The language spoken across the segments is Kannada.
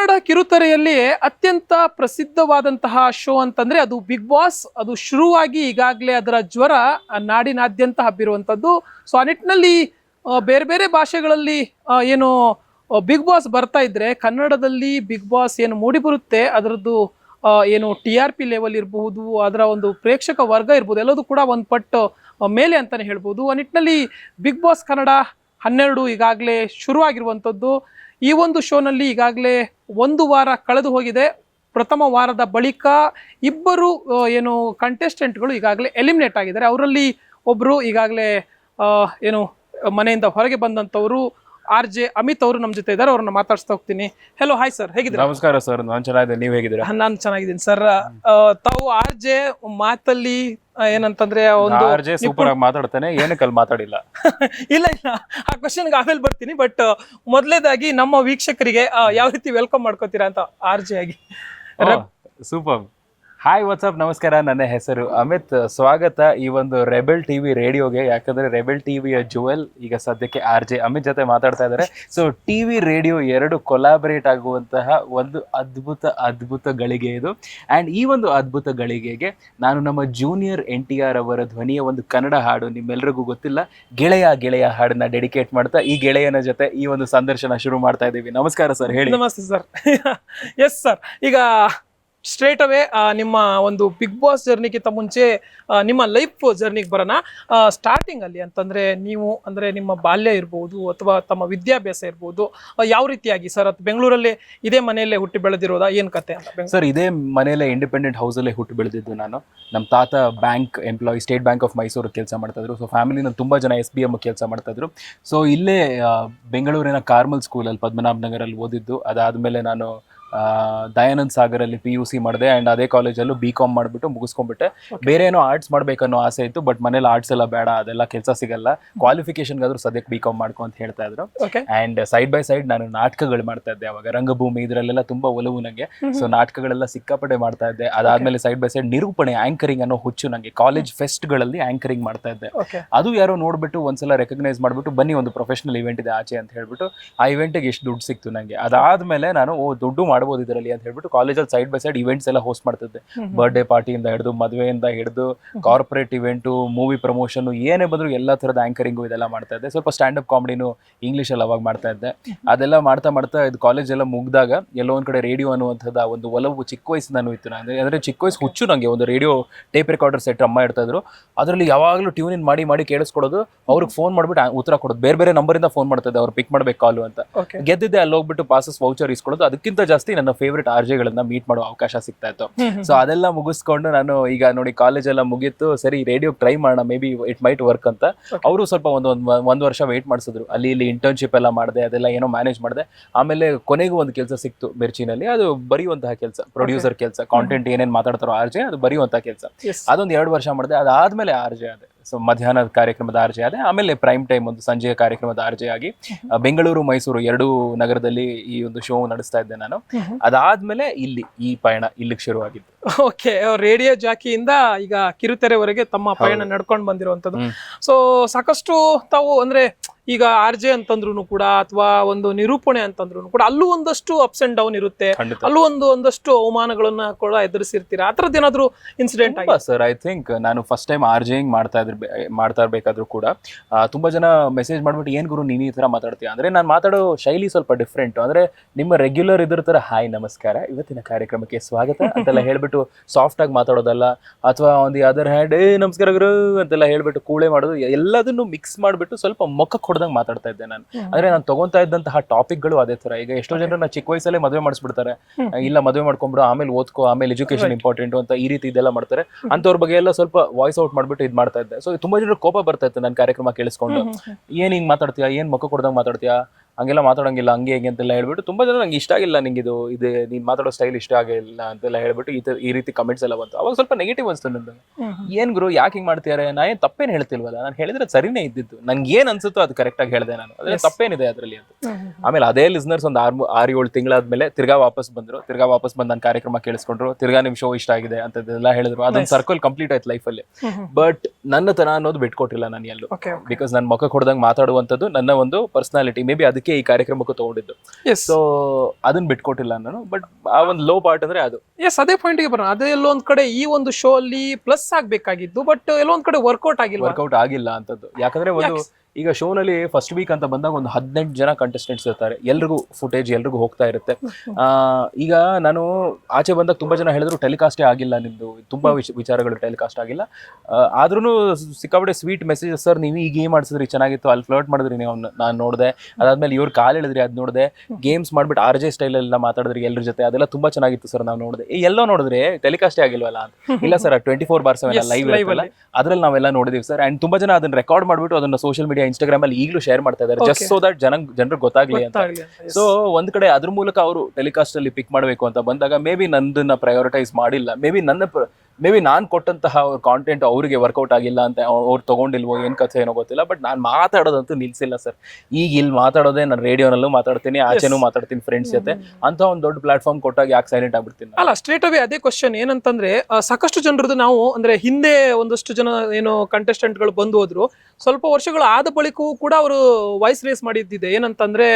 ಕನ್ನಡ ಕಿರುತೆರೆಯಲ್ಲಿ ಅತ್ಯಂತ ಪ್ರಸಿದ್ಧವಾದಂತಹ ಶೋ ಅಂತಂದ್ರೆ ಅದು ಬಿಗ್ ಬಾಸ್, ಅದು ಶುರುವಾಗಿ ಈಗಾಗಲೇ ಅದರ ಜ್ವರ ನಾಡಿನಾದ್ಯಂತ ಹಬ್ಬಿರುವಂಥದ್ದು. ಸೊ ಆ ನಿಟ್ಟಿನಲ್ಲಿ ಬೇರೆ ಬೇರೆ ಭಾಷೆಗಳಲ್ಲಿ ಏನು ಬಿಗ್ ಬಾಸ್ ಬರ್ತಾ ಇದ್ರೆ ಕನ್ನಡದಲ್ಲಿ ಬಿಗ್ ಬಾಸ್ ಏನು ಮೂಡಿ ಬರುತ್ತೆ, ಅದರದ್ದು ಏನು ಟಿ ಆರ್ ಪಿ ಲೆವೆಲ್ ಇರಬಹುದು, ಅದರ ಒಂದು ಪ್ರೇಕ್ಷಕ ವರ್ಗ ಇರ್ಬೋದು, ಎಲ್ಲದೂ ಕೂಡ ಒಂದು ಪಟ್ಟು ಮೇಲೆ ಅಂತಲೇ ಹೇಳ್ಬೋದು. ಆ ನಿಟ್ಟಿನಲ್ಲಿ ಬಿಗ್ ಬಾಸ್ ಕನ್ನಡ ಹನ್ನೆರಡು ಈಗಾಗಲೇ ಶುರುವಾಗಿರುವಂಥದ್ದು. ಈ ಒಂದು ಶೋನಲ್ಲಿ ಈಗಾಗಲೇ ಒಂದು ವಾರ ಕಳೆದು ಹೋಗಿದೆ. ಪ್ರಥಮ ವಾರದ ಬಳಿಕ ಇಬ್ಬರು ಏನು ಕಂಟೆಸ್ಟೆಂಟ್ಗಳು ಈಗಾಗಲೇ ಎಲಿಮಿನೇಟ್ ಆಗಿದ್ದಾರೆ. ಅವರಲ್ಲಿ ಒಬ್ಬರು ಈಗಾಗಲೇ ಏನು ಮನೆಯಿಂದ ಹೊರಗೆ ಬಂದಂಥವರು ಆರ್ ಜೆ ಅಮಿತ್ ಅವರು ನಮ್ಮ ಜೊತೆ ಇದ್ದಾರೆ ಅವ್ರನ್ನ ಮಾತಾಡ್ಸ್ತಾ ಹೋಗ್ತೀನಿ. ಹಲೋ ಹಾಯ್ ಸರ್ ಹೇಗಿದ್ದೀರಾ? ನಮಸ್ಕಾರ ಸರ್ ನಾನು ಚೆನ್ನಾಗಿದ್ದೀನಿ. ನೀವು ಹೇಗಿದ್ದೀರಾ? ನಾನು ಚೆನ್ನಾಗಿದ್ದೀನಿ ಸರ್ ತಾವು ಆರ್ ಜೆ ಮಾತಲ್ಲಿ ಏನಂತಂದ್ರೆ ಒಂದು ಆರ್ ಜೆ ಸೂಪರ್ ಆಗಿ ಮಾತಾಡ್ತಾನೆ. ಏನಕ್ಕೆ ಅಲ್ಲಿ ಮಾತಾಡಿಲ್ಲ? ಇಲ್ಲ ಇಲ್ಲ. ಆ ಕ್ವಶನ್ಗೆ ಆಮೇಲೆ ಬರ್ತೀನಿ ಬಟ್ ಮೊದಲೇದಾಗಿ ನಮ್ಮ ವೀಕ್ಷಕರಿಗೆ ಯಾವ ರೀತಿ ವೆಲ್ಕಮ್ ಮಾಡ್ಕೋತೀರಾ ಅಂತ ಆರ್ ಜೆ ಆಗಿ ಸೂಪರ್ ಹಾಯ್ ವಾಟ್ಸಪ್ ನಮಸ್ಕಾರ. ನನ್ನ ಹೆಸರು ಅಮಿತ್. ಸ್ವಾಗತ ಈ ಒಂದು ರೆಬೆಲ್ ಟಿವಿ ರೇಡಿಯೋಗೆ. ಯಾಕಂದ್ರೆ ರೆಬೆಲ್ ಟಿವಿಯ ಜುವೆಲ್ ಈಗ ಸದ್ಯಕ್ಕೆ ಆರ್ ಜೆ ಅಮಿತ್ ಜೊತೆ ಮಾತಾಡ್ತಾ ಇದ್ದಾರೆ. ಸೊ ಟಿವಿ ರೇಡಿಯೋ ಎರಡು ಕೊಲಾಬರೇಟ್ ಆಗುವಂತಹ ಒಂದು ಅದ್ಭುತ ಅದ್ಭುತ ಗಳಿಗೆ ಇದು. ಅಂಡ್ ಈ ಒಂದು ಅದ್ಭುತ ಗಳಿಗೆಗೆ ನಾನು ನಮ್ಮ ಜೂನಿಯರ್ ಎನ್ ಟಿ ಆರ್ ಅವರ ಧ್ವನಿಯ ಒಂದು ಕನ್ನಡ ಹಾಡು ನಿಮ್ಮೆಲ್ಲರಿಗೂ ಗೊತ್ತಿಲ್ಲ. ಗೆಳೆಯ ಗೆಳೆಯ ಹಾಡನ್ನ ಡೆಡಿಕೇಟ್ ಮಾಡ್ತಾ ಈ ಗೆಳೆಯನ ಜೊತೆ ಈ ಒಂದು ಸಂದರ್ಶನ ಶುರು ಮಾಡ್ತಾ ಇದ್ದೀವಿ. ನಮಸ್ಕಾರ ಸರ್, ಹೇಳಿ. ನಮಸ್ತೆ ಸರ್. ಎಸ್ ಸರ್ ಈಗ ಸ್ಟ್ರೇಟ್ ಅವೇ ನಿಮ್ಮ ಒಂದು ಬಿಗ್ ಬಾಸ್ ಜರ್ನಿಗಿಂತ ಮುಂಚೆ ನಿಮ್ಮ ಲೈಫ್ ಜರ್ನಿಗೆ ಬರೋಣ. ಸ್ಟಾರ್ಟಿಂಗ್ ಅಲ್ಲಿ ಅಂತಂದ್ರೆ ನೀವು ಅಂದ್ರೆ ನಿಮ್ಮ ಬಾಲ್ಯ ಇರ್ಬೋದು ಅಥವಾ ತಮ್ಮ ವಿದ್ಯಾಭ್ಯಾಸ ಇರ್ಬೋದು ಯಾವ ರೀತಿಯಾಗಿ ಸರ್? ಅದು ಬೆಂಗಳೂರಲ್ಲಿ ಇದೇ ಮನೆಯಲ್ಲೇ ಹುಟ್ಟಿ ಬೆಳೆದಿರೋದ? ಏನ್ ಕತೆ ಅಂತ ಸರ್, ಇದೇ ಮನೆಯಲ್ಲೇ ಇಂಡಿಪೆಂಡೆಂಟ್ ಹೌಸಲ್ಲೇ ಹುಟ್ಟಿ ಬೆಳೆದಿದ್ದು ನಾನು. ನಮ್ಮ ತಾತ bank employee State Bank of Mysore ಕೆಲಸ ಮಾಡ್ತಾ ಇದ್ರು. ಸೊ ಫ್ಯಾಮಿಲಿನ ತುಂಬ ಜನ ಎಸ್ ಬಿ ಎಂ ಕೆಲಸ ಮಾಡ್ತಾ ಇದ್ರು. ಸೊ ಇಲ್ಲೇ ಬೆಂಗಳೂರಿನ ಕಾರ್ಮಲ್ ಸ್ಕೂಲಲ್ಲಿ ಪದ್ಮನಾಭ ನಗರಲ್ಲಿ ಓದಿದ್ದು. ಅದಾದಮೇಲೆ ನಾನು ದಯಾನಂದ್ ಸಾಗರಲ್ಲಿ ಪಿ ಯು ಸಿ ಮಾಡಿದೆ ಅಂಡ್ ಅದೇ ಕಾಲೇಜಲ್ಲೂ ಬಿ ಕಾಮ್ ಮಾಡಿಬಿಟ್ಟು ಮುಗಿಸ್ಕೊಂಡ್ಬಿಟ್ಟೆ. ಬೇರೆ ಏನೋ ಆರ್ಟ್ಸ್ ಮಾಡ್ಬೇಕನ್ನೋ ಆಸೆ ಇತ್ತು ಬಟ್ ಮನೇಲಿ ಆರ್ಟ್ಸ್ ಎಲ್ಲ ಬೇಡ ಅದೆಲ್ಲ ಕೆಲಸ ಸಿಗಲ್ಲ. ಕ್ವಾಲಿಫಿಕೇಶನ್ಗಾದ್ರೂ ಸದ್ಯಕ್ಕೆ ಬಿ ಕಾಮ್ ಮಾಡ್ಕೊ ಅಂತ ಹೇಳ್ತಾ ಇದ್ರು. And and side by side ನಾನು ನಾಟಕಗಳು ಮಾಡ್ತಾ ಇದ್ದೆ ಅವಾಗ ರಂಗಭೂಮಿ ಇದರಲ್ಲೆಲ್ಲ ತುಂಬಾ ಒಲವು ನನಗೆ ಸೊ ನಾಟಕಗಳೆಲ್ಲ ಸಿಕ್ಕಾಪಟ್ಟೆ ಮಾಡ್ತಾ ಇದ್ದೆ. ಅದಾದ್ಮೇಲೆ ಸೈಡ್ ಬೈ ಸೈಡ್ ನಿರೂಪಣೆ ಆಂಕರಿಂಗ್ ಅನ್ನೋ ಹುಚ್ಚು ನನಗೆ ಕಾಲೇಜ್ ಫೆಸ್ಟ್ಗಳಲ್ಲಿ ಆಂಕರಿಂಗ್ ಮಾಡ್ತಾ ಇದ್ದೆ. ಅದು ಯಾರೋ ನೋಡ್ಬಿಟ್ಟು ಒಂದ್ಸಲ ರೆಕಗ್ನೈಸ್ ಮಾಡ್ಬಿಟ್ಟು ಬನ್ನಿ ಒಂದು ಪ್ರೊಫೆಷನಲ್ ಇವೆಂಟ್ ಇದೆ ಆಚೆ ಅಂತ ಹೇಳ್ಬಿಟ್ಟು ಆ ಇವೆಂಟಿಗೆ ಎಷ್ಟು ದುಡ್ಡು ಸಿಕ್ತು ನನಗೆ ಅದಾದ್ಮೇಲೆ ನಾನು ಓ ದುಡ್ಡು ಮಾಡ್ಬೋದು ಇದರಲ್ಲಿ ಅಂತ ಹೇಳ್ಬಿಟ್ಟು ಕಾಲೇಜಲ್ಲಿ ಸೈಡ್ ಬೈ ಸೈಡ್ ಇವೆಂಟ್ಸ್ ಎಲ್ಲ ಹೋಸ್ಟ್ ಮಾಡ್ತಿದ್ದೆ. ಬರ್ಡೇ ಪಾರ್ಟಿಯಿಂದ ಹಿಡಿದು ಮದುವೆಯಿಂದ ಹಿಡಿದು ಕಾರ್ಪೊರೇಟ್ ಇವೆಂಟು ಮೂವಿ ಪ್ರಮೋಷನ್ ಏನೇ ಬಂದ್ರು ಎಲ್ಲ ಥರದ ಆಂಕರಿಂಗು ಇದೆಲ್ಲ ಮಾಡ್ತಾ ಇದ್ದೆ. ಸ್ವಲ್ಪ ಸ್ಟ್ಯಾಂಡ್ ಅಪ್ ಕಾಮಿಡಿನು ಇಂಗ್ಲೀಷಲ್ಲಿ ಅವಾಗ ಮಾಡ್ತಾ ಇದ್ದೆ. ಅದೆಲ್ಲ ಮಾಡ್ತಾ ಮಾಡ್ತಾ ಇದು ಕಾಲೇಜ್ ಎಲ್ಲ ಮುಗ್ದಾಗ ಎಲ್ಲೋ ಒಂದ್ ಕಡೆ ರೇಡಿಯೋ ಅನ್ನುವಂಥದ್ದು ಒಂದು ಒಲವು ಚಿಕ್ಕ ವಯಸ್ಸಿಂದನೂ ಇತ್ತು. ನಾನು ಅಂದ್ರೆ ಚಿಕ್ಕ ವಯಸ್ಸು ಹುಚ್ಚು ನನಗೆ ಒಂದು ರೇಡಿಯೋ ಟೇಪ್ ರೆಕಾರ್ಡರ್ ಸೆಟ್ ಅಮ್ಮ ಇರ್ತಾ ಇದ್ರು. ಅದರಲ್ಲಿ ಯಾವಾಗಲೂ ಟ್ಯೂನ್ ಇನ್ ಮಾಡಿ ಮಾಡಿ ಕೇಳಿಸ್ಕೊಡೋದು. ಅವ್ರಿಗೆ ಫೋನ್ ಮಾಡ್ಬಿಟ್ಟು ಉತ್ತರ ಕೊಡೋದು. ಬೇರೆ ಬೇರೆ ನಂಬರಿಂದ ಫೋನ್ ಮಾಡ್ತಾ ಇದ್ದೆ. ಅವ್ರು ಪಿಕ್ ಮಾಡ್ಬೇಕು ಕಾಲು ಅಂತ. ಗೆದ್ದಿದ್ದೆ ಅಲ್ಲಿ ಹೋಗ್ಬಿಟ್ಟು ಪಾಸಸ್ ವೌಚರ್ ಇಸ್ಕೊಳ್ಳೋದು ಅದಕ್ಕಿಂತ ಜಾಸ್ತಿ ನನ್ನ ಫೇವ್ರೆಟ್ ಆರ್ಜೆಗಳನ್ನ ಮೀಟ್ ಮಾಡೋ ಅವಕಾಶ ಸಿಗ್ತಾ ಇತ್ತು. ಸೊ ಅದೆಲ್ಲ ಮುಗಿಸ್ಕೊಂಡು ನಾನು ಈಗ ನೋಡಿ ಕಾಲೇಜ್ ಎಲ್ಲ ಮುಗೀತು ಸರಿ ರೇಡಿಯೋ ಟ್ರೈ ಮಾಡೋಣ maybe it might work ಅಂತ. ಅವರು ಸ್ವಲ್ಪ ಒಂದು ಒಂದು ವರ್ಷ ವೆಯ್ಟ್ ಮಾಡಿಸಿದ್ರು. ಅಲ್ಲಿ ಇಲ್ಲಿ ಇಂಟರ್ನ್ಶಿಪ್ ಎಲ್ಲ ಮಾಡಿದೆ ಅದೆಲ್ಲ ಏನೋ ಮ್ಯಾನೇಜ್ ಮಾಡಿದೆ. ಆಮೇಲೆ ಕೊನೆಗೂ ಒಂದು ಕೆಲಸ ಸಿಕ್ತು ಮಿರ್ಚಿನಲ್ಲಿ. ಅದು ಬರೆಯುವಂತಹ ಕೆಲಸ ಪ್ರೊಡ್ಯೂಸರ್ ಕೆಲಸ ಕಾಂಟೆಂಟ್ ಏನೇನು ಮಾತಾಡ್ತಾರೋ ಆರ್ ಜೆ ಅದು ಬರೆಯುವಂತಹ ಕೆಲಸ. ಅದೊಂದು ಎರಡು ವರ್ಷ ಮಾಡಿದೆ ಅದಾದ್ಮೇಲೆ ಆರ್ ಜೆ ಆದೆ. ಸೊ ಮಧ್ಯಾಹ್ನದ ಕಾರ್ಯಕ್ರಮದ ಆರ್ ಜೆ ಆದೆ ಆಮೇಲೆ ಪ್ರೈಮ್ ಟೈಮ್ ಒಂದು ಸಂಜೆಯ ಕಾರ್ಯಕ್ರಮದ ಆರ್ ಜೆ ಆಗಿ ಬೆಂಗಳೂರು ಮೈಸೂರು ಎರಡೂ ನಗರದಲ್ಲಿ ಈ ಒಂದು ಶೋ ನಡೆಸ್ತಾ ಇದ್ದೆ ನಾನು. ಅದಾದ್ಮೇಲೆ ಇಲ್ಲಿ ಈ ಪಯಣ ಇಲ್ಲಿಗೆ ಶುರುವಾಗಿದ್ದು. ಓಕೆ ರೇಡಿಯೋ ಜಾಕಿಯಿಂದ ಈಗ ಕಿರುತೆರೆವರೆಗೆ ತಮ್ಮ ಪಯಣ ನಡ್ಕೊಂಡು ಬಂದಿರುವಂತದ್ದು. ಸೊ ಸಾಕಷ್ಟು ತಾವು ಅಂದ್ರೆ ಈಗ ಆರ್ ಜೆ ಅಂತಂದ್ರು ಕೂಡ ಅಥವಾ ಒಂದು ನಿರೂಪಣೆ ಅಂತಂದ್ರು ಕೂಡ ಅಲ್ಲೂ ಒಂದಷ್ಟು ಅಪ್ಸ್ ಅಂಡ್ ಡೌನ್ ಇರುತ್ತೆ. ಅಲ್ಲೂ ಒಂದು ಒಂದಷ್ಟು ಅವಮಾನಗಳನ್ನ ಕೂಡ ಎದುರಿಸಿರ್ತೀರಾ. ಆ ಥರದ್ದು ಏನಾದ್ರು ಇನ್ಸಿಡೆಂಟ್ ಆಗಿ ಸರ್ ಐ ಥಿಂಕ್ ನಾನು ಫಸ್ಟ್ ಟೈಮ್ ಆರ್ ಜೆಯಿಂಗ್ ಮಾಡ್ತಾ ಇದ್ರೆ ಮಾಡ್ತಾ ಇರಬೇಕಾದ್ರೂ ಕೂಡ ತುಂಬಾ ಜನ ಮೆಸೇಜ್ ಮಾಡ್ಬಿಟ್ಟು ಏನ್ ಗುರು ನೀನು ಈ ತರ ಮಾತಾಡ್ತೀಯ? ಅಂದ್ರೆ ನಾನು ಮಾತಾಡೋ ಶೈಲಿ ಸ್ವಲ್ಪ ಡಿಫ್ರೆಂಟ್ ಅಂದ್ರೆ ನಿಮ್ಮ ರೆಗ್ಯುಲರ್ ಇದ್ರ ತರ ಹಾಯ್ ನಮಸ್ಕಾರ. ಇವತ್ತಿನ ಕಾರ್ಯಕ್ರಮಕ್ಕೆ ಸ್ವಾಗತ. ಅಂತೆಲ್ಲ ಹೇಳ್ಬಿಟ್ಟು ಸಾಫ್ಟ್ ಆಗಿ ಮಾತಾಡೋದಲ್ಲ. ಅಥವಾ ಒಂದು ಅದರ್ ಹ್ಯಾಂಡ್ ಏ ನಮಸ್ಕಾರ ಗುರು. ಅಂತೆಲ್ಲ ಹೇಳ್ಬಿಟ್ಟು ಕೂಳೆ ಮಾಡೋದು ಎಲ್ಲದನ್ನು ಮಿಕ್ಸ್ ಮಾಡ್ಬಿಟ್ಟು ಸ್ವಲ್ಪ ಮೊಕ್ಕ ಹೊಡೆದಂಗೆ ಮಾತಾಡ್ತಾ ಇದ್ದೆ ನಾನು. ಅಂದ್ರೆ ನಾನು ತಗೊಂತಾ ಇದ್ದಂತಹ ಟಾಪಿಕ್ಗಳು ಅದೇ ತರ ಈಗ ಎಷ್ಟೋ ಜನರನ್ನ ಚಿಕ್ಕ ವಯಸ್ಸಲ್ಲೇ ಮದುವೆ ಮಾಡಿಸ್ಬಿಡ್ತಾರೆ. ಇಲ್ಲ ಮದುವೆ ಮಾಡ್ಕೊಂಡ್ಬಿಡು ಆಮೇಲೆ ಓದ್ಕೋ ಆಮೇಲೆ ಎಜುಕೇಶನ್ ಇಂಪಾರ್ಟೆಂಟ್ ಅಂತ ಈ ರೀತಿ ಇದೆಲ್ಲ ಮಾಡ್ತಾರೆ. ಅಂತವ್ರ ಬಗ್ಗೆ ಎಲ್ಲ ಸ್ವಲ್ಪ ವಾಯ್ಸ್ ಔಟ್ ಮಾಡ್ಬಿಟ್ಟು ಇದು ಮಾಡ್ತಾ ಇದ್ದೆ. ಸೊ ತುಂಬಾ ಜನರು ಕೋಪ ಬರ್ತಾ ಇತ್ತು ನನ್ನ ಕಾರ್ಯಕ್ರಮ ಕೇಳಿಸ್ಕೊಂಡು. ಏನ್ ಹಿಂಗ್ ಮಾತಾಡ್ತೀಯಾ? ಏನ್ ಮಕ್ಕ ಕೊಡ್ದಂಗ್ ಮಾತಾಡ್ತೀಯಾ? ಹಂಗೆಲ್ಲ ಮಾತಾಡೋಂಗಿಲ್ಲ ಹಂಗೆ ಹಿಂಗೆ ಅಂತೆಲ್ಲ ಹೇಳ್ಬಿಟ್ಟು ತುಂಬಾ ಜನ ನಂಗೆ ಇಷ್ಟ ಆಗಿಲ್ಲ ನಿಂಗೆ ಇದು ಇದು ನೀನ್ ಮಾತಾಡೋ ಸ್ಟೈಲ್ ಇಷ್ಟ ಆಗಿಲ್ಲ ಅಂತೆಲ್ಲ ಹೇಳ್ಬಿಟ್ಟು ಈ ತರ ಈ ರೀತಿ ಕಮೆಂಟ್ಸ್ ಎಲ್ಲ ಬಂತು. ಅವಾಗ ಸ್ವಲ್ಪ ನೆಗೆಟಿವ್ ಅನ್ಸ್ತು ನಂದು. ಏನ್ ಗುರು ಯಾಕೆ ಹಿಂಗ್ ಮಾಡ್ತಿದ್ದಾರೆ ನಾ ಏನ್ ತಪ್ಪೇನು ಹೇಳ್ತಿಲ್ವಲ್ಲ? ನಾನು ಹೇಳಿದ್ರೆ ಸರಿನೇ ಇದ್ದಿದ್ದು. ನಂಗೆ ಏನ್ ಅನ್ಸುತ್ತೋ ಅದು ಕರೆಕ್ಟ್ ಆಗಿ ಹೇಳಿದೆ ನಾನು. ಅದೇ. ತಪ್ಪೇನಿದೆ ಅದರಲ್ಲಿ ಅಂತ. ಆಮೇಲೆ ಅದೇ ಲಿಸ್ನರ್ಸ್ ಒಂದು ಆರು ಆರು ಏಳು ತಿಂಗಳಾದ್ಮೇಲೆ ತಿರ್ಗಾ ವಾಪಸ್ ಬಂದ್ರು. ತಿರ್ಗಾ ವಾಪಸ್ ಬಂದು ನನ್ನ ಕಾರ್ಯಕ್ರಮ ಕೇಳಿಸ್ಕೊಂಡ್ರು. ತಿರ್ಗಾ ನಿಮ್ ಶೋ ಇಷ್ಟ ಆಗಿದೆ ಅಂತದೆಲ್ಲ ಹೇಳಿದ್ರು. ಅದೊಂದು ಸರ್ಕಲ್ ಕಂಪ್ಲೀಟ್ ಆಯ್ತು ಲೈಫಲ್ಲಿ ಬಟ್ ನನ್ನ ತನ ಅನ್ನೋದು ಬಿಟ್ಕೊಟ್ಟಿಲ್ಲ ನಾನು ಎಲ್ಲೂ. ಬಿಕಾಸ್ ನನ್ನ ಮುಖ ಕೊಡ್ದಂಗೆ ಮಾತಾಡುವಂಥದ್ದು ನನ್ನ ಒಂದು ಪರ್ಸನಾಲಿಟಿ ಮೇ ಬಿ ಅದಕ್ಕೆ ಅದಕ್ಕೆ ಈ ಕಾರ್ಯಕ್ರಮಕ್ಕೂ ತಗೊಂಡಿದ್ದು. ಎಸ್ ಸೊ ಅದನ್ನ ಬಿಟ್ಕೊಟ್ಟಿಲ್ಲ ನಾನು ಬಟ್ ಆ ಒಂದು ಲೋ ಪಾರ್ಟ್ ಅಂದ್ರೆ ಅದು. ಎಸ್ ಅದೇ ಪಾಯಿಂಟ್ಗೆ ಬರೋಣ. ಅದೇ ಎಲ್ಲೊಂದ್ ಕಡೆ ಈ ಒಂದು ಶೋ ಅಲ್ಲಿ ಪ್ಲಸ್ ಆಗ್ಬೇಕಾಗಿತ್ತು ಬಟ್ ಎಲ್ಲೋ ಒಂದ್ ಕಡೆ ವರ್ಕೌಟ್ ಆಗಿಲ್ಲ ವರ್ಕೌಟ್ ಆಗಿಲ್ಲ ಅಂತದ್ದು. ಯಾಕಂದ್ರೆ ಒಂದು ಈಗ ಶೋನಲ್ಲಿ ಫಸ್ಟ್ ವೀಕ್ ಅಂತ ಬಂದಾಗ ಒಂದು ಹದಿನೆಂಟು ಜನ ಕಂಟೆಸ್ಟೆಂಟ್ಸ್ ಇರ್ತಾರೆ. ಎಲ್ರಿಗೂ ಫುಟೇಜ್ ಎಲ್ರಿಗೂ ಹೋಗ್ತಾ ಇರುತ್ತೆ. ಈಗ ನಾನು ಆಚೆ ಬಂದಾಗ ತುಂಬಾ ಜನ ಹೇಳಿದ್ರು ಟೆಲಿಕಾಸ್ಟೇ ಆಗಿಲ್ಲ ನಿಮ್ದು. ತುಂಬಾ ವಿಚ- ವಿಚಾರಗಳು ಟೆಲಿಕಾಸ್ಟ್ ಆಗಿಲ್ಲ. ಆದ್ರೂ ಸಿಕ್ಕಾಪಟ್ಟೆ ಸ್ವೀಟ್ ಮೆಸೇಜ್ ಸರ್ ನೀವು ಈಗ ಗೇಮ್ ಮಾಡಿಸಿದ್ರಿ ಚೆನ್ನಾಗಿತ್ತು. ಅಲ್ಲಿ ಫ್ಲರ್ಟ್ ಮಾಡಿದ್ರಿ ನೀವು ನಾನು ನೋಡಿದೆ. ಅದಾದ್ಮೇಲೆ ಇವ್ರು ಕಾಲ್ ಹೇಳಿದ್ರಿ ಅದ್ ನೋಡಿದೆ. ಗೇಮ್ಸ್ ಮಾಡ್ಬಿಟ್ಟು ಆರ್ ಜೆ ಸ್ಟೈಲ್ ಎಲ್ಲ ಮಾತಾಡಿದ್ರಿ ಎಲ್ಲರ ಜೊತೆ. ಅದೆಲ್ಲ ತುಂಬಾ ಚೆನ್ನಾಗಿತ್ತು ಸರ್ ನಾವು ನೋಡಿದೆ. ಎಲ್ಲೋ ನೋಡಿದ್ರೆ ಟೆಲಿಕಾಸ್ಟೇ ಆಗಿಲ್ವಲ್ಲ ಅಂತ. ಇಲ್ಲ sir twenty four bar seven live ಅದ್ರಲ್ಲಿ ನಾವೆಲ್ಲ ನೋಡಿದೀವಿ ಸರ್. ಅಂಡ್ ತುಂಬಾ ಜನ ಅದನ್ನ ರೆಕಾರ್ಡ್ ಮಾಡ್ಬಿಟ್ಟು ಅದನ್ನ ಸೋಷಿಯಲ್ ಮೀಡಿಯಾ ಇನ್ಸ್ಟಾಗ್ರಾಮ್ ಅಲ್ಲಿ ಈಗಲೂ ಶೇರ್ ಮಾಡ್ತಾ ಇದ್ದಾರೆ. ಜಸ್ಟ್ ಸೋ ದಟ್ ಜನ ಜನರಿಗೆ ಗೊತ್ತಾಗ್ಲಿ ಅಂತ. ಸೊ ಒಂದ್ ಕಡೆ ಅದ್ರ ಮೂಲಕ ಅವರು ಟೆಲಿಕಾಸ್ಟ್ ಅಲ್ಲಿ ಪಿಕ್ ಮಾಡಬೇಕು ಅಂತ ಬಂದಾಗ ಮೇ ಬಿ ನಂದನ್ನ ಪ್ರಯೋರಿಟೈಸ್ ಮಾಡಿಲ್ಲ. ಮೇ ಬಿ ನನ್ನ ಮೇ ಬಿ ನಾನು ಕೊಟ್ಟಂತಹ ಕಾಂಟೆಂಟ್ ಅವರಿಗೆ ವರ್ಕೌಟ್ ಆಗಿಲ್ಲ ಅಂತ ಅವ್ರು ತಗೊಂಡಿಲ್ವೋ ಏನು ಕಥೆ ಏನೋ ಗೊತ್ತಿಲ್ಲ ಬಟ್ ನಾನು ಮಾತಾಡೋದಂತೂ ನಿಲ್ಸಿಲ್ಲ ಸರ್ ಈಗ ಇಲ್ಲಿ ಮಾತಾಡೋದೇ ನಾನು ರೇಡಿಯೋನಲ್ಲೂ ಮಾತಾಡ್ತೀನಿ ಆಚೆನೂ ಮಾತಾಡ್ತೀನಿ ಫ್ರೆಂಡ್ಸ್ ಜೊತೆ. ಅಂತ ಒಂದು ದೊಡ್ಡ ಪ್ಲಾಟ್ಫಾರ್ಮ್ ಕೊಟ್ಟಾಗ ಯಾಕೆ ಸೈಲೆಂಟ್ ಆಗ್ಬಿಡ್ತೀನಿ? ಅಲ್ಲ ಸ್ಟ್ರೇಟ್ ಅವೇ ಅದೇ ಕ್ವಶನ್ ಏನಂತಂದ್ರೆ ಸಾಕಷ್ಟು ಜನರದ್ದು ನಾವು ಅಂದ್ರೆ ಹಿಂದೆ ಒಂದಷ್ಟು ಜನ ಏನು ಕಂಟೆಸ್ಟೆಂಟ್ಗಳು ಗಳು ಬಂದು ಹೋದ್ರು. ಸ್ವಲ್ಪ ವರ್ಷಗಳು ಆದ ಬಳಿಕವೂ ಕೂಡ ಅವರು ವಾಯ್ಸ್ ರೇಸ್ ಮಾಡಿದ್ದಿದೆ. ಏನಂತಂದ್ರೆ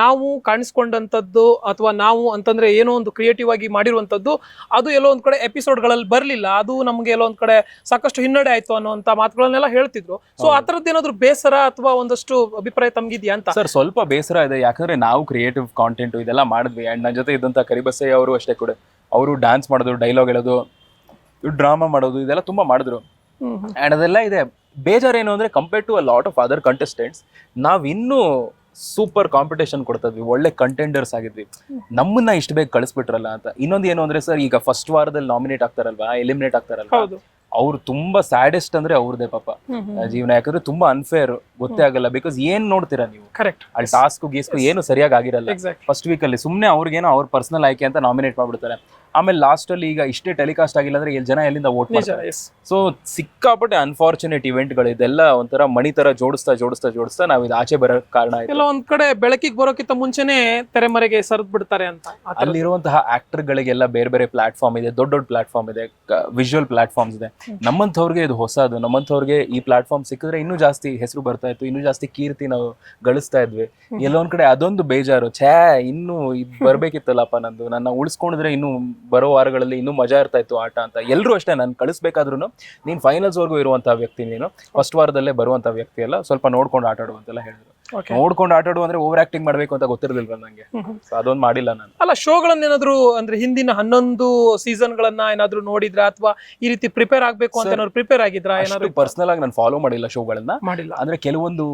ನಾವು ಕಾಣಿಸ್ಕೊಂಡಂಥದ್ದು ಅಥವಾ ನಾವು ಅಂತಂದ್ರೆ ಏನೋ ಒಂದು ಕ್ರಿಯೇಟಿವ್ ಆಗಿ ಮಾಡಿರುವಂತದ್ದು ಅದು ಎಲ್ಲೋ ಒಂದು ಕಡೆ ಎಪಿಸೋಡ್ಗಳಲ್ಲಿ ಬರ್ಲಿಲ್ಲ ಅದು ನಮ್ಗೆ ಎಲ್ಲೊಂದ್ ಕಡೆ ಸಾಕಷ್ಟು ಹಿನ್ನಡೆ ಆಯ್ತು ಅನ್ನುವಂತ ಮಾತುಗಳನ್ನೆಲ್ಲ ಹೇಳ್ತಿದ್ರು. ಸೊ ಆ ಏನಾದ್ರು ಬೇಸರ ಅಥವಾ ಒಂದಷ್ಟು ಅಭಿಪ್ರಾಯ ತಮ್ಗಿದ್ಯಾ ಅಂತ? ಸರ್ ಸ್ವಲ್ಪ ಬೇಸರ ಇದೆ. ಯಾಕಂದ್ರೆ ನಾವು ಕ್ರಿಯೇಟಿವ್ ಕಾಂಟೆಂಟ್ ಇದೆಲ್ಲ ಮಾಡಿದ್ವಿ. ಅಂಡ್ ನನ್ನ ಜೊತೆ ಇದ್ದಂತ ಕರಿಬಸೈ ಅವರು ಅಷ್ಟೇ ಕೂಡ. ಅವರು ಡ್ಯಾನ್ಸ್ ಮಾಡೋದು ಡೈಲಾಗ್ ಹೇಳೋದು ಡ್ರಾಮಾ ಮಾಡೋದು ಇದೆಲ್ಲ ತುಂಬಾ ಮಾಡಿದ್ರು. ಅಂಡ್ ಅದೆಲ್ಲ ಇದೆ. ಬೇಜಾರೇನು ಅಂದ್ರೆ compare to a lot of other contestants ನಾವ್ ಇನ್ನೂ ಸೂಪರ್ ಕಾಂಪಿಟೇಷನ್ ಕೊಡ್ತಾ ಇದ್ವಿ ಒಳ್ಳೆ ಕಂಟೆಂಡರ್ಸ್ ಆಗಿದ್ವಿ. ನಮ್ಮನ್ನ ಇಷ್ಟು ಬೇಗ ಕಳಿಸ್ಬಿಟ್ರಲ್ಲ ಅಂತ. ಇನ್ನೊಂದು ಏನು ಅಂದ್ರೆ ಸರ್ ಈಗ ಫಸ್ಟ್ ವಾರದಲ್ಲಿ ನಾಮಿನೇಟ್ ಆಗ್ತಾರಲ್ವಾ ಎಲಿಮಿನೇಟ್ ಆಗ್ತಾರಲ್ವಾ? ಅವ್ರು ತುಂಬಾ ಸ್ಯಾಡೆಸ್ಟ್ ಅಂದ್ರೆ ಅವ್ರದೇ ಪಾಪ. ಜೀವನ ಯಾಕಂದ್ರೆ ತುಂಬಾ ಅನ್ಫೇರ್ ಗೊತ್ತೇ ಆಗಲ್ಲ. ಬಿಕಾಸ್ ಏನ್ ನೋಡ್ತೀರಾ ನೀವು? ಕರೆಕ್ಟ್ ಅಲ್ಲಿ ಟಾಸ್ಕ್ ಗೀಸ್ಕು ಏನು ಸರಿಯಾಗಿ ಆಗಿರಲ್ಲ. ಫಸ್ಟ್ ವೀಕ್ ಅಲ್ಲಿ ಸುಮ್ಮನೆ ಅವ್ರಿಗೇನೋ ಅವ್ರ ಪರ್ಸನಲ್ ಆಯ್ಕೆ ಅಂತ ನಾಮಿನೇಟ್ ಮಾಡ್ಬಿಡ್ತಾರೆ. ಆಮೇಲೆ ಲಾಸ್ಟ್ ಅಲ್ಲಿ ಈಗ ಇಷ್ಟೇ ಟೆಲಿಕಾಸ್ಟ್ ಆಗಿಲ್ಲ ಅಂದ್ರೆ ಎಲ್ಲಿ ಜನ ಎಲ್ಲಿಂದ ವೋಟ್ ಮಾಡ್ತಾರೆ? ಸೊ ಸಿಕ್ಕಾಪಟ್ಟೆ ಅನ್ಫಾರ್ಚುನೇಟ್ ಇವೆಂಟ್ಗಳು ಇದೆಲ್ಲ ಒಂಥರ ಮಣಿ ತರ ಜೋಡಿಸ್ತಾ ಜೋಡಿಸ್ತಾ ಜೋಡಿಸ್ತಾ ನಾವು ಇದು ಆಚೆ ಬರೋ ಕಾರಣ ಆಯ್ತು. ಎಲ್ಲ ಒಂದ್ ಕಡೆ ಬೆಳಕಿಗೆ ಬರೋಕ್ಕಿಂತ ಮುಂಚೆನೆ ತೆರೆಮರೆಗೆ ಸರಿದ್ ಬಿಡ್ತಾರೆ ಅಂತ ಆ. ಅಲ್ಲಿರುವಂತಹ ಆಕ್ಟರ್ ಗಳಿಗೆಲ್ಲ ಬೇರೆ ಬೇರೆ ಪ್ಲಾಟ್ಫಾರ್ಮ್ ಇದೆ ದೊಡ್ಡ ದೊಡ್ಡ ಪ್ಲಾಟ್ಫಾರ್ಮ್ ಇದೆ ವಿಜುವಲ್ ಪ್ಲಾಟ್ಫಾರ್ಮ್ಸ್ ಇದೆ. ನಮ್ಮಂಥವ್ರಿಗೆ ಇದು ಹೊಸದು ನಮ್ಮಂಥವ್ರಿಗೆ ಈ ಪ್ಲಾಟ್ಫಾರ್ಮ್ ಸಿಕ್ಕಿದ್ರೆ ಇನ್ನೂ ಜಾಸ್ತಿ ಹೆಸರು ಬರ್ತಾ ಇತ್ತು ಇನ್ನೂ ಜಾಸ್ತಿ ಕೀರ್ತಿ ನಾವು ಗಳಿಸ್ತಾ ಇದ್ವಿ. ಎಲ್ಲೊಂದ್ ಕಡೆ ಅದೊಂದು ಬೇಜಾರು ಛೇ ಇನ್ನು ಇದ್ ಬರ್ಬೇಕಿತ್ತಲ್ಲಪ್ಪ ನಂದು ನನ್ನ ಉಳಿಸ್ಕೊಂಡಿದ್ರೆ ಇನ್ನು ಬರೋ ವಾರಗಳಲ್ಲಿ ಇನ್ನೂ ಮಜಾ ಇರ್ತಾ ಇತ್ತು ಆಟ ಅಂತ ಎಲ್ಲರೂ ಅಷ್ಟೇ ನಾನು ಕಳಿಸ್ಬೇಕಾದ್ರೂ ನೀನು ಫೈನಲ್ಸ್ ಇರುವಂಥ ವ್ಯಕ್ತಿ ನೀನು ಫಸ್ಟ್ ವಾರದಲ್ಲೇ ಬರುವಂಥ ವ್ಯಕ್ತಿ ಅಲ್ಲ ಸ್ವಲ್ಪ ನೋಡ್ಕೊಂಡು ಆಟ ಆಡುವಂತೆಲ್ಲ ಹೇಳಿದ್ರು. ನೋಡ್ಕೊಂಡು ಆಟ ಆಡು ಅಂದ್ರೆ ಓವರ್ ಆಕ್ಟಿಂಗ್ ಮಾಡ್ಬೇಕು ಅಂತ ಗೊತ್ತಿರಲಿಲ್ಲ ನಂಗೆ. ಅದೊಂದು ಮಾಡಿಲ್ಲ ನಾನು. ಅಲ್ಲ ಶೋಗಳನ್ನ ಏನಾದ್ರು ಅಂದ್ರೆ ಹಿಂದಿನ ಹನ್ನೊಂದು ಸೀಸನ್ ಗಳನ್ನ ಏನಾದ್ರು ನೋಡಿದ್ರ? ಅಥವಾ ಈ ರೀತಿ ಪ್ರಿಪೇರ್ ಆಗ್ಬೇಕು ಅಂತ ಏನಾದ್ರು ಪ್ರಿಪೇರ್ ಆಗಿದ್ರ? ಏನಾದ್ರು ಪರ್ಸನಲ್ ಆಗಿ ನಾನು ಫಾಲೋ ಮಾಡಿಲ್ಲ ಶೋಗಳನ್ನ. ಮಾಡಿಲ್ಲ. ಅಂದ್ರೆ ಕೆಲವೊಂದು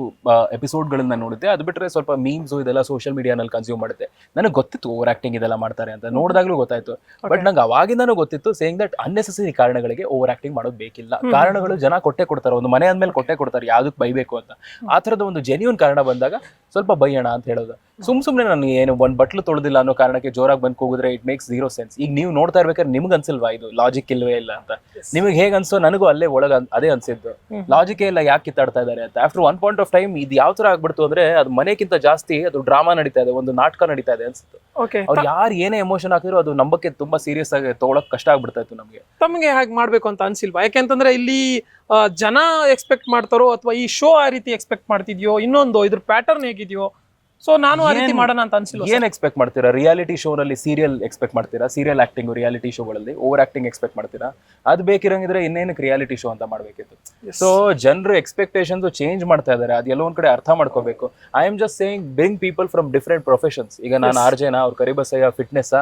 ಎಪಿಸೋಡ್ ಗಳನ್ನ ನೋಡಿದ್ದೆ. ಅದು ಬಿಟ್ರೆ ಸ್ವಲ್ಪ ಮೀಮ್ಸ್ ಇದೆಲ್ಲ ಸೋಷಿಯಲ್ ಮೀಡಿಯಾನಲ್ಲಿ ಕನ್ಸ್ಯೂಮ್ ಮಾಡುತ್ತೆ. ನನಗೆ ಗೊತ್ತಿತ್ತು ಓವರ್ ಆಕ್ಟಿಂಗ್ ಇದೆಲ್ಲ ಮಾಡ್ತಾರೆ ಅಂತ. ನೋಡಿದಾಗ್ಲೂ ಗೊತ್ತಾಯ್ತು. ಬಟ್ ನಂಗೆ ಅವಾಗಿಂದನೂ ಗೊತ್ತಿತ್ತು ಸೇಯಿಂಗ್ ದಟ್ ಅನ್ನೆಸೆಸರಿ ಕಾರಣಗಳಿಗೆ ಓವರ್ ಆಕ್ಟಿಂಗ್ ಮಾಡೋದು ಬೇಕಿಲ್ಲ. ಕಾರಣಗಳು ಜನ ಕೊಟ್ಟೆ ಕೊಡ್ತಾರೆ. ಒಂದು ಮನೆ ಅಂದ್ಮೇಲೆ ಕೊಟ್ಟೆ ಕೊಡ್ತಾರೆ. ಯಾವ್ದಕ್ ಬೈಬೇಕು ಅಂತ. ಆ ತರದ ಒಂದು ಜೆನ್ಯೂನ್ ಕಾರಣ ಬಂದಾಗ ಸ್ವಲ್ಪ ಬೈಯೋಣ ಅಂತ ಹೇಳೋದು. ಸುಮ್ ಸುಮ್ನೆ ನಾನು ಏನು ಒಂದು ಬಟ್ಲು ತೊಳೆದಿಲ್ಲ ಅನ್ನೋ ಕಾರಣಕ್ಕೆ ಜೋರಾಗಿ ಬಂದ್ ಕೂಗಿದ್ರೆ ಇಟ್ ಮೇಕ್ಸ್ ಜೀರೋ ಸೆನ್ಸ್ ಈಗ ನೀವು ನೋಡ್ತಾ ಇರ್ಬೇಕಾದ್ರೆ ನಿಮ್ಗೆ ಅನ್ಸಿಲ್ವಾ ಇದು ಲಾಜಿಕ್ ಇಲ್ವೇ ಇಲ್ಲ ಅಂತ? ನಿಮಗೆ ಹೇಗೆ ಅನ್ಸೋ ನನಗೂ ಅಲ್ಲೇ ಒಳಗ ಅದೇ ಅನ್ಸಿದ್ದು. ಲಾಜಿಕೇ ಇಲ್ಲ ಯಾಕೆ ಕಿತ್ತಾಡ್ತಾ ಇದ್ದಾರೆ ಅಂತ? After one point of time ಇದು ಯಾವ ತರ ಆಗ್ಬಿಡ್ತು ಅಂದ್ರೆ ಅದು ಮನೆಗಿಂತ ಜಾಸ್ತಿ ಅದು ಡ್ರಾಮಾ ನಡೀತಾ ಇದೆ ಒಂದು ನಾಟಕ ನಡೀತಾ ಇದೆ ಅನ್ಸುತ್ತೆ. ಅವ್ರು ಯಾರು ಏನೇ ಎಮೋಷನ್ ಹಾಕಿದ್ರು ಅದು ನಂಬಕ್ಕೆ ತುಂಬಾ ಸೀರಿಯಸ್ ಆಗಿ ತಗೊಳಕ್ ಕಷ್ಟ ಆಗ್ಬಿಡ್ತಾ ಇತ್ತು ನಮಗೆ. ತಮಗೆ ಹಾಗೆ ಮಾಡ್ಬೇಕು ಅಂತ ಅನ್ಸಿಲ್ವಾ? ಯಾಕೆಂತಂದ್ರೆ ಇಲ್ಲಿ ಜನ ಎಕ್ಸ್ಪೆಕ್ಟ್ ಮಾಡ್ತಾರೋ ಅಥವಾ ಈ ಶೋ ಆ ರೀತಿ ಎಕ್ಸ್ಪೆಕ್ಟ್ ಮಾಡ್ತಿದ್ಯೋ ಇನ್ನೊಂದು ಇದ್ರ ಪ್ಯಾಟರ್ನ್ ಹೇಗಿದ್ಯೋ ಸೊ ನಾನು ಆ ರೀತಿ ಮಾಡೋಣ ಅಂತ ಅನ್ಸಿಲ್ಲ ಏನ್ ಎಕ್ಸ್ಪೆಕ್ಟ್ ಮಾಡ್ತೀರಾ? ರಿಯಾಲಿಟಿ ಶೋನಲ್ಲಿ ಸೀರಿಯಲ್ ಎಕ್ಸ್ಪೆಕ್ಟ್ ಮಾಡ್ತೀರಾ? ಸೀರಿಯಲ್ ಆಕ್ಟಿಂಗ್ ರಿಯಾಲಿಟಿ ಶೋಗಳಲ್ಲಿ ಓವರ್ ಆಕ್ಟಿಂಗ್ ಎಕ್ಸ್ಪೆಕ್ಟ್ ಮಾಡ್ತೀರಾ? ಅದು ಬೇಕಿರಂಗಿದ್ರೆ ಇನ್ನೇನಕ್ಕೆ ರಿಯಾಲಿಟಿ ಶೋ ಅಂತ ಮಾಡ್ಬೇಕಿತ್ತು. ಸೊ ಜನರು ಎಕ್ಸ್ಪೆಕ್ಟೇಷನ್ಸ್ ಚೇಂಜ್ ಮಾಡ್ತಾ ಇದ್ದಾರೆ. ಅದು ಎಲ್ಲೋ ಒಂದ್ ಕಡೆ ಅರ್ಥ ಮಾಡ್ಕೋಬೇಕು. I am just saying bring people from different professions ಈಗ ನಾನು ಆರ್ ಜೆನ ಅವ್ರ ಕರಿಬಸಯ್ಯ ಫಿಟ್ನೆಸ್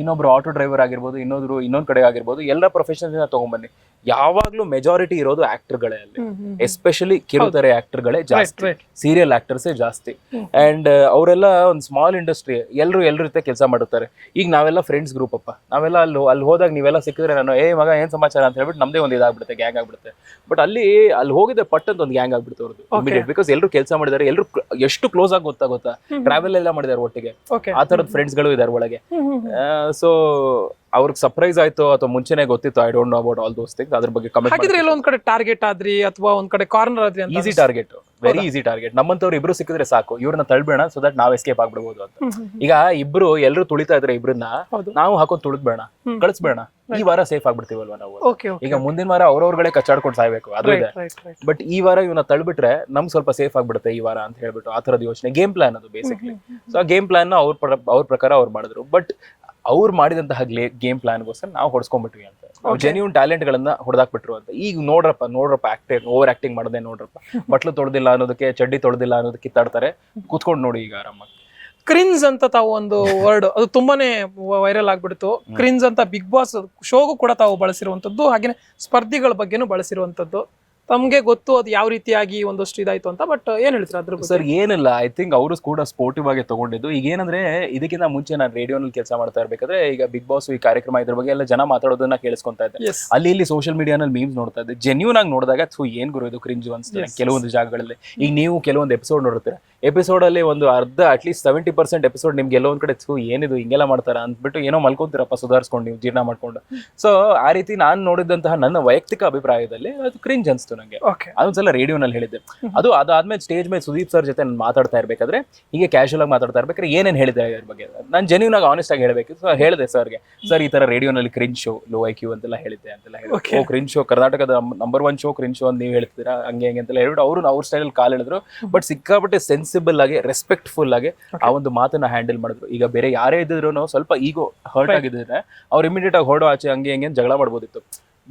ಇನ್ನೊಬ್ರು ಆಟೋ ಡ್ರೈವರ್ ಆಗಿರ್ಬೋದು ಇನ್ನೊಬ್ರು ಇನ್ನೊಂದ್ ಕಡೆ ಆಗಿರ್ಬೋದು ಎಲ್ಲ ಪ್ರೊಫೆಷನ್ಸ್ ತಗೊಂಡ್ಬನ್ನಿ ಯಾವಾಗ್ಲೂ ಮೆಜಾರಿಟಿ ಇರೋದು ಆಕ್ಟರ್ಗಳೇ ಅಲ್ಲಿ. ಎಸ್ಪೆಷಲಿ ಕಿರುತೆರೆ ಆಕ್ಟರ್ಗಳೇ ಜಾಸ್ತಿ. ಸೀರಿಯಲ್ ಆಕ್ಟರ್ಸೇ ಜಾಸ್ತಿ. ಅಂಡ್ ಅವರೆಲ್ಲ ಒಂದು ಸ್ಮಾಲ್ ಇಂಡಸ್ಟ್ರಿ ಎಲ್ಲರೂ ಎಲ್ಲರ ಜೊತೆ ಕೆಲಸ ಮಾಡುತ್ತಾರೆ. ಈಗ ನಾವೆಲ್ಲ ಫ್ರೆಂಡ್ಸ್ ಗ್ರೂಪ್ ಅಪ್ಪ. ನಾವೆಲ್ಲ ಅಲ್ಲಿ ಅಲ್ಲಿ ಹೋದಾಗ ನೀವೆಲ್ಲ ಸಿಕ್ಕಿದ್ರೆ ನಾನು ಏ ಮಗ ಏನು ಸಮಾಚಾರ? ಅಂತ ಹೇಳ್ಬಿಟ್ಟು ನಮ್ದೇ ಒಂದು ಇದಾಗ್ಬಿಡುತ್ತೆ ಗ್ಯಾಂಗ್ ಆಗ್ಬಿಡುತ್ತೆ. ಬಟ್ ಅಲ್ಲಿ ಅಲ್ಲಿ ಹೋಗಿದ್ದೆ ಪಟ್ ಅಂತ ಒಂದು ಗ್ಯಾಂಗ್ ಆಗ್ಬಿಡುತ್ತೆ ಅವ್ರದ್ದು ಇಮಿಡಿಯೇಟ್ ಬಿಕಾಸ್ ಎಲ್ಲರೂ ಕೆಲಸ ಮಾಡಿದ್ದಾರೆ ಎಲ್ಲರೂ ಎಷ್ಟು ಕ್ಲೋಸ್ ಆಗಿ ಗೊತ್ತಾ ಗೊತ್ತಾ? ಟ್ರಾವೆಲ್ ಎಲ್ಲ ಮಾಡಿದ್ದಾರೆ ಒಟ್ಟಿಗೆ. ಆ ಥರದ ಫ್ರೆಂಡ್ಸ್ಗಳು ಇದಾರೆ ಒಳಗೆ. ಸೊ ಅವ್ರಿಗೆ ಸರ್ಪ್ರೈಸ್ ಆಯ್ತು ಅಥವಾ ಮುಂಚೆನೆ ಗೊತ್ತಿತ್ತು I don't know about all those things ಅದ್ರ ಬಗ್ಗೆ ಕಮೆಂಟ್ ಹಾಗಿದ್ರೆ ಎಲ್ಲ ಒಂದ್ ಕಡೆ ಟಾರ್ಗೆಟ್ ಆದ್ರಿ ಅಥವಾ ಒಂದ್ ಕಡೆ ಕಾರ್ನರ್ ಆದ್ರಿ ಅಂತ easy target very easy target ನಮ್ಮಂತವ್ರು ಇಬ್ರು ಸಿಕ್ಕಿದ್ರೆ ಸಾಕು. ಇವ್ರನ್ನ ತಳ್ಬೇಡ ಸೊ ದಟ್ ನಾವ್ ಎಸ್ಕೇಪ್ ಆಗ್ಬಿಡ್ಬೋದು ಅಂತ. ಹ್ಮ್, ಹ್ಮ್, ಹ್ಮ್. ಈಗ ಇಬ್ರು ಎಲ್ರು ತುಳಿತಾ ಇದ್ರೆ ಇಬ್ರನ್ನ ಹೌದು. ನಾವು ಹಾಕೊಂಡ್ ತುಳಿದ್ಬೇಡ. ಹ್ಮ್. ಕಳಿಸ್ಬೇಡ. ಈ ವಾರ ಸೇಫ್ ಆಗ್ಬಿಡ್ತೀವಲ್ವಾ ನಾವು? ಓಕೆ ಓಕೆ ಈಗ ಮುಂದಿನ ವಾರ ಅವ್ರವ್ರಗಳೇ ಕಚ್ಚಾಡ್ಕೊಂಡು ಸಾಯ್ಬೇಕು ಅದು ಇದೆ. ರೈಟ್ ರೈಟ್ ರೈಟ್ ಬಟ್ ಈ ವಾರ ಇವನ್ನ ತಳ್ಬಿಟ್ರೆ ನಮ್ ಸ್ವಲ್ಪ ಸೇಫ್ ಆಗ್ಬಿಡುತ್ತೆ ಈ ವಾರ ಅಂತ ಹೇಳ್ಬಿಟ್ಟು ಆ ತರದ ಯೋಚನೆ ಗೇಮ್ ಪ್ಲಾನ್ ಅದು ಬೇಸಿಕ್ಲಿ ಸೊ ಆ ಗೇಮ್ ಪ್ಲಾನ್ ಅವ್ರ ಪ್ರ- ಅವ್ರ ಪ್ರಕಾರ ಅವ್ರು ಮಾಡಿದ್ರು. ಬಟ್ ಅವ್ರು ಮಾಡಿದಂತಹ ಗೇಮ್ ಪ್ಲಾನ್ಗೋಸ್ಕರ ನಾವು ಹೊಡ್ಸ್ಕೊಂಡ್ಬಿಟ್ವಿ ಅಂತ. ಜೆನ್ಯೂನ್ ಟ್ಯಾಲೆಂಟ್ ಗಳನ್ನ ಹೊಡೆದಾಕ್ಬಿಟ್ರು ಅಂತ. ಈಗ ನೋಡ್ರಪ್ಪ ನೋಡ್ರಪ್ಪ ಆಕ್ಟಿಂಗ್ ಓವರ್ ಆಕ್ಟಿಂಗ್ ಮಾಡದೆ ನೋಡ್ರಪ್ಪ. ಬಟ್ಲು ತೊಳೆದಿಲ್ಲ ಅನ್ನೋದಕ್ಕೆ ಚಡ್ಡಿ ತೊಳೆದಿಲ್ಲ ಅನ್ನೋದಕ್ಕೆ ಕಿತ್ತಾಡ್ತಾರೆ. ಕೂತ್ಕೊಂಡು ನೋಡಿ ಈಗ ಆರಾಮಾಗಿ. ಕ್ರಿನ್ಸ್ ಅಂತ ತಾವು ಒಂದು ವರ್ಡ್ ಅದು ತುಂಬಾನೇ ವೈರಲ್ ಆಗ್ಬಿಡ್ತು. ಕ್ರಿನ್ಸ್ ಅಂತ ಬಿಗ್ ಬಾಸ್ ಶೋಗೂ ಕೂಡ ತಾವು ಬಳಸಿರುವಂತದ್ದು ಹಾಗೇನೆ ಸ್ಪರ್ಧಿಗಳ ಬಗ್ಗೆನೂ ಬಳಸಿರುವಂತದ್ದು ತಮ್ಗೆ ಗೊತ್ತು ಅದು ಯಾವ ರೀತಿಯಾಗಿ ಒಂದಷ್ಟು ಇದಾಯ್ತು ಅಂತ ಬಟ್ ಏನ್ ಹೇಳ್ತೀರಾ ಅದ್ರ ಬಗ್ಗೆ? ಸರ್ ಏನಿಲ್ಲ. ಐ ಥಿಂಕ್ ಅವರು ಕೂಡ ಸ್ಪೋರ್ಟಿವ್ ಆಗಿ ತಗೊಂಡಿದ್ದು. ಈಗ ಏನಂದ್ರೆ ಇದಕ್ಕಿಂತ ಮುಂಚೆ ನಾನು ರೇಡಿಯೋನಲ್ಲಿ ಕೆಲಸ ಮಾಡ್ತಾ ಇರ್ಬೇಕಾದ್ರೆ ಈಗ ಬಿಗ್ ಬಾಸ್ ಈ ಕಾರ್ಯಕ್ರಮ ಇದ್ರ ಬಗ್ಗೆ ಎಲ್ಲ ಜನ ಮಾತಾಡೋದನ್ನ ಕೇಳಿಸ್ಕೊಂತಾ ಇದ್ದೆ. ಅಲ್ಲಿ ಇಲ್ಲಿ ಸೋಷಿಯಲ್ ಮೀಡಿಯಾನಲ್ಲಿ ಮೀಮ್ಸ್ ನೋಡ್ತಾ ಇದ್ದೆ. ಜೆನ್ಯೂನ್ ಆಗಿ ನೋಡಿದಾಗ ಥೂ ಏನ್ ಗುರು ಇದು ಕ್ರಿಂಜು ಅನ್ಸ್ತದೆ. Yes, ಕೆಲವೊಂದು ಜಾಗಗಳಲ್ಲಿ. ಈಗ ನೀವು ಕೆಲವೊಂದು ಎಪಿಸೋಡ್ ನೋಡ್ತೀರಾ ಎಪಿಸೋಡ್ ಅಲ್ಲಿ ಒಂದು ಅರ್ಧ ಅಟ್ಲೀಸ್ಟ್ ಸೆವೆಂಟಿ ಪರ್ಸೆಂಟ್ ಎಪಿಸೋಡ್ ನಿಮ್ಗೆ ಎಲ್ಲೋ ಒಂದ್ ಕಡೆ ಥೂ ಏನಿದು ಹಿಂಗೆಲ್ಲ ಮಾಡ್ತಾರ ಅಂದ್ಬಿಟ್ಟು ಏನೋ ಮಲ್ಕೊಂತೀರಪ್ಪ ಸುಧಾರಿಸ್ಕೊಂಡು ನೀವು ಜೀರ್ಣ ಮಾಡ್ಕೊಂಡು. ಸೊ ಆ ರೀತಿ ನಾನು ನೋಡಿದಂತಹ ನನ್ನ ವೈಯಕ್ತಿಕ ಅಭಿಪ್ರಾಯದಲ್ಲಿ ಅದು ಕ್ರಿಂಜ್ ಅನ್ಸ್ತು ನಂಗೆ. ಓಕೆ ಅದೊಂದ್ಸಲ ರೇಡಿಯೋನಲ್ಲಿ ಹೇಳಿದ್ದೆ. ಅದು ಅದಾದ್ಮೇಲೆ ಸ್ಟೇಜ್ ಮೇಲೆ ಸುದೀಪ್ ಸರ್ ಜೊತೆ ನಾನು ಮಾತಾಡ್ತಾ ಇರಬೇಕಾದ್ರೆ ಹೀಗೆ ಕ್ಯಾಶುವಲ್ ಆಗಿ ಮಾತಾಡ್ತಾ ಇರ್ಬೇಕಾದ್ರೆ ಏನೇನು ಹೇಳಿದೆ ಇದ್ರ ಬಗ್ಗೆ? ನಾನು ಜೆನ್ಯೂನ್ ಆಗಿ ಆನೆಸ್ಟ್ ಆಗಿ ಹೇಳಬೇಕು ಸೊ ಹೇಳಿದೆ ಸರ್ಗೆ ಸರ್ ಈ ತರ ರೇಡಿಯೋನಲ್ಲಿ cringe show low I Q ಅಂತೆಲ್ಲ ಹೇಳಿದ್ದೆ ಅಂತೆಲ್ಲ ಹೇಳಿ ಕ್ರಿಂಜ್ ಕ್ರಿನ್ ಶೋ ಕರ್ನಾಟಕದ number one show cringe show ಅಂತ ನೀವು ಹೇಳ್ತೀರಾ ಹಂಗೆ ಹಂಗೆ ಅಂತೆಲ್ಲ ಹೇಳ್ಬಿಟ್ಟು ಅವರು ಅವ್ರ ಸ್ಟೈಲಲ್ಲಿ ಕಾಲ್ ಹೇಳಿದ್ರು ಬಟ್ ಸಿಕ್ಕಾಪಟ್ಟೆ ಸೆನ್ಸಿಬಲ್ ಆಗಿ ರೆಸ್ಪೆಕ್ಟ್ಫುಲ್ ಆಗಿ ಆ ಒಂದು ಮಾತನ್ನ ಹ್ಯಾಂಡಲ್ ಮಾಡಿದ್ರು. ಈಗ ಬೇರೆ ಯಾರೇ ಇದ್ದಿದ್ರು ಸ್ವಲ್ಪ ಈಗೋ ಹರ್ಟ್ ಆಗಿದ್ರೆ ಅವ್ರು ಇಮಿಡಿಯೇಟ್ ಆಗಿ ಹೊರಡೋ ಆಚೆ ಹಂಗೆ ಹಂಗೆ ಜಗಳ ಮಾಡ್ಬೋದಿತ್ತು.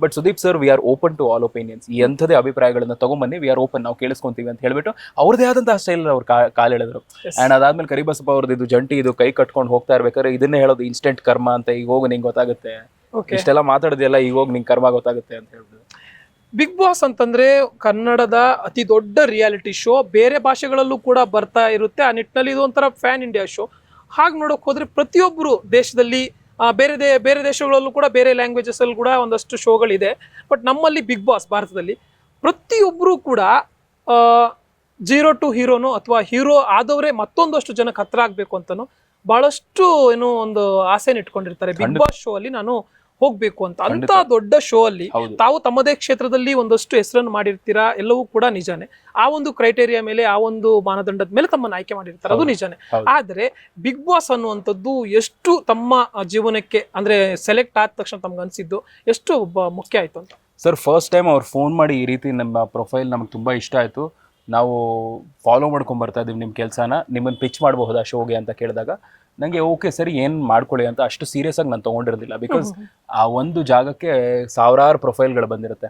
But Sudeep sir we are open to all opinions ಈ ಎಂಥದೇ ಅಭಿಪ್ರಾಯಗಳನ್ನ ತಗೊಂಬನ್ನಿ ವಿ ಆರ್ ಓಪನ್ ನಾವು ಕೇಳಿಸ್ಕೊಂತೀವಿ ಅಂತ ಹೇಳ್ಬಿಟ್ಟು ಅವ್ರದೇ ಆದಂತಹ ಸ್ಟೈಲ್ ಅವ್ರು ಕಾಲ್ ಹೇಳಿದ್ರು ಆ್ಯಂಡ್ ಅಂಡ್ ಅದಾದ್ಮೇಲೆ ಕರಿಬಸಪ್ಪ ಅವ್ರದ್ದು ಇದು ಜಂಟಿ ಇದು ಕೈ ಕಟ್ಕೊಂಡು ಹೋಗ್ತಾ ಇರ್ಬೇಕಾದ್ರೆ ಇದನ್ನೇ ಹೇಳೋದು ಇನ್ಸ್ಟೆಂಟ್ ಕರ್ಮ ಅಂತ ಈಗ ಹೋಗಿ ನಿಂಗೆ ಗೊತ್ತಾಗುತ್ತೆ. ಇಷ್ಟೆಲ್ಲ ಮಾತಾಡಿದೆಲ್ಲ ಈಗ ಹೋಗಿ ನಿಂಗೆ ಕರ್ಮ ಗೊತ್ತಾಗುತ್ತೆ ಅಂತ ಹೇಳ್ಬಿಟ್ಟು. ಬಿಗ್ ಬಾಸ್ ಅಂತಂದ್ರೆ ಕನ್ನಡದ ಅತಿ ದೊಡ್ಡ ರಿಯಾಲಿಟಿ ಶೋ. ಬೇರೆ ಭಾಷೆಗಳಲ್ಲೂ ಕೂಡ ಬರ್ತಾ ಇರುತ್ತೆ. ಆ ನಿಟ್ಟಿನಲ್ಲಿ ಇದು ಒಂಥರ ಫ್ಯಾನ್ ಇಂಡಿಯಾ ಶೋ ಹಾಗೆ ನೋಡೋಕೆ ಹೋದ್ರೆ ಪ್ರತಿಯೊಬ್ಬರು ದೇಶದಲ್ಲಿ ಆ, ಬೇರೆ ದೇ ಬೇರೆ ದೇಶಗಳಲ್ಲೂ ಕೂಡ ಬೇರೆ ಲ್ಯಾಂಗ್ವೇಜಸ್ ಅಲ್ಲಿ ಕೂಡ ಒಂದಷ್ಟು ಶೋಗಳಿದೆ. ಬಟ್ ನಮ್ಮಲ್ಲಿ ಬಿಗ್ ಬಾಸ್ ಭಾರತದಲ್ಲಿ ಪ್ರತಿಯೊಬ್ಬರು ಕೂಡ ಜೀರೋ ಟು ಹೀರೋನು ಅಥವಾ ಹೀರೋ ಆದವರೇ ಮತ್ತೊಂದಷ್ಟು ಜನಕ್ಕೆ ಹತ್ರ ಆಗಬೇಕು ಅಂತನೋ ಬಹಳಷ್ಟು ಏನೋ ಒಂದು ಆಸೆನ ಇಟ್ಕೊಂಡಿರ್ತಾರೆ. ಬಿಗ್ ಬಾಸ್ ಶೋ ಅಲ್ಲಿ ನಾನು ಹೋಗ್ಬೇಕು ಅಂತ. ಅಂತ ದೊಡ್ಡ ಶೋ ಅಲ್ಲಿ ತಾವು ತಮ್ಮದೇ ಕ್ಷೇತ್ರದಲ್ಲಿ ಒಂದಷ್ಟು ಹೆಸರನ್ನು ಮಾಡಿರ್ತೀರಾ ಎಲ್ಲವೂ ಕೂಡ ನಿಜಾನೆ. ಆ ಒಂದು ಕ್ರೈಟೇರಿಯಾ ಮೇಲೆ ಆ ಒಂದು ಮಾನದಂಡದ ಮೇಲೆ ತಮ್ಮನ್ನ ಆಯ್ಕೆ ಮಾಡಿರ್ತಾರೆ. ಅದು ನಿಜಾನೆ. ಆದ್ರೆ ಬಿಗ್ ಬಾಸ್ ಅನ್ನುವಂಥದ್ದು ಎಷ್ಟು ತಮ್ಮ ಜೀವನಕ್ಕೆ ಅಂದ್ರೆ ಸೆಲೆಕ್ಟ್ ಆದ ತಕ್ಷಣ ತಮ್ಗೆ ಅನ್ಸಿದ್ದು ಎಷ್ಟು ಮುಖ್ಯ ಆಯ್ತು ಅಂತ? ಸರ್ ಫಸ್ಟ್ ಟೈಮ್ ಅವ್ರು ಫೋನ್ ಮಾಡಿ ಈ ರೀತಿ ನಮ್ಮ ಪ್ರೊಫೈಲ್ ನಮ್ಗೆ ತುಂಬಾ ಇಷ್ಟ ಆಯ್ತು. ನಾವು ಫಾಲೋ ಮಾಡ್ಕೊಂಡ್ ಬರ್ತಾ ಇದೀವಿ ನಿಮ್ಮ ಕೆಲಸನ. ನಿಮ್ಮನ್ನು ಪಿಚ್ ಮಾಡಬಹುದಾ ಶೋಗೆ ಅಂತ ಕೇಳಿದಾಗ. ನನಗೆ ಓಕೆ ಸರಿ ಏನು ಮಾಡ್ಕೊಳ್ಳಿ ಅಂತ ಅಷ್ಟು ಸೀರಿಯಸ್ ಆಗಿ ನಾನು ತೊಗೊಂಡಿರೋದಿಲ್ಲ. ಬಿಕಾಸ್ ಆ ಒಂದು ಜಾಗಕ್ಕೆ ಸಾವಿರಾರು ಪ್ರೊಫೈಲ್ಗಳು ಬಂದಿರುತ್ತೆ.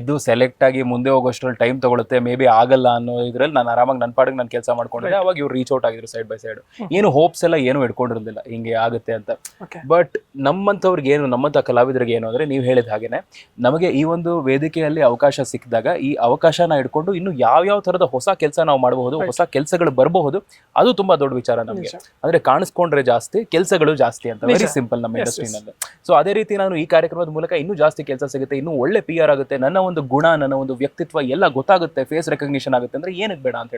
ಇದು ಸೆಲೆಕ್ಟ್ ಆಗಿ ಮುಂದೆ ಹೋಗೋಷ್ಟ್ರಲ್ಲಿ ಟೈಮ್ ತಗೊಳುತ್ತೆ ಮೇ ಬಿ ಆಗಲ್ಲ ಅನ್ನೋ ಇದ್ರಲ್ಲಿ ನಾನು ಆರಾಮಾಗಿ ನನ್ನ ಪಾಡಿಗೆ ನಾನು ಕೆಲಸ ಮಾಡ್ಕೊಂಡಿದ್ದೆ. ಅವಾಗ ಇವ್ರು ರೀಚ್ ಔಟ್ ಆಗಿದ್ರು ಸೈಡ್ ಬೈ ಸೈಡ್ ಏನು ಹೋಪ್ಸ್ ಎಲ್ಲ ಏನು ಇಟ್ಕೊಂಡಿರೋದಿಲ್ಲ ಹಿಂಗೆ ಆಗುತ್ತೆ ಅಂತ. ಬಟ್ ನಮ್ಮಂಥವ್ರಿಗೆ ಏನು ನಮ್ಮಂಥ ಕಲಾವಿದರಿಗೆ ಏನು ಅಂದರೆ ನೀವು ಹೇಳಿದ ಹಾಗೆನೆ ನಮಗೆ ಈ ಒಂದು ವೇದಿಕೆಯಲ್ಲಿ ಅವಕಾಶ ಸಿಕ್ಕಿದಾಗ ಈ ಅವಕಾಶನ ಇಟ್ಕೊಂಡು ಇನ್ನು ಯಾವ ಯಾವ ಥರದ ಹೊಸ ಕೆಲಸ ನಾವು ಮಾಡಬಹುದು ಹೊಸ ಕೆಲಸಗಳು ಬರಬಹುದು ಅದು ತುಂಬಾ ದೊಡ್ಡ ವಿಚಾರ ನಮಗೆ. ಅಂದ್ರೆ ಅಂದ್ರೆ ಕಾಣಿಸ್ಕೊಂಡ್ರೆ ಜಾಸ್ತಿ ಕೆಲಸಗಳು ಜಾಸ್ತಿ ಅಂತ. ವೆರಿ ಸಿಂಪಲ್ ನಮ್ಮ ಇಂಡಸ್ಟ್ರಿನಲ್ಲಿ ಸೊ ಅದೇ ರೀತಿ ನಾನು ಈ ಕಾರ್ಯಕ್ರಮದ ಮೂಲಕ ಇನ್ನೂ ಜಾಸ್ತಿ ಕೆಲಸ ಸಿಗುತ್ತೆ ಇನ್ನೂ ಒಳ್ಳೆ ಪಿ ಆರ್ ಆಗುತ್ತೆ. ನನ್ನ ಒಂದು ಗುಣ ನನ್ನ ಒಂದು ವ್ಯಕ್ತಿತ್ವ ಎಲ್ಲ ಗೊತ್ತಾಗುತ್ತೆ ಫೇಸ್ ರೆಕಗ್ನಿಷನ್ ಆಗುತ್ತೆ ಅಂದ್ರೆ ಏನಕ್ಕೆ ಬೇಡ ಅಂತ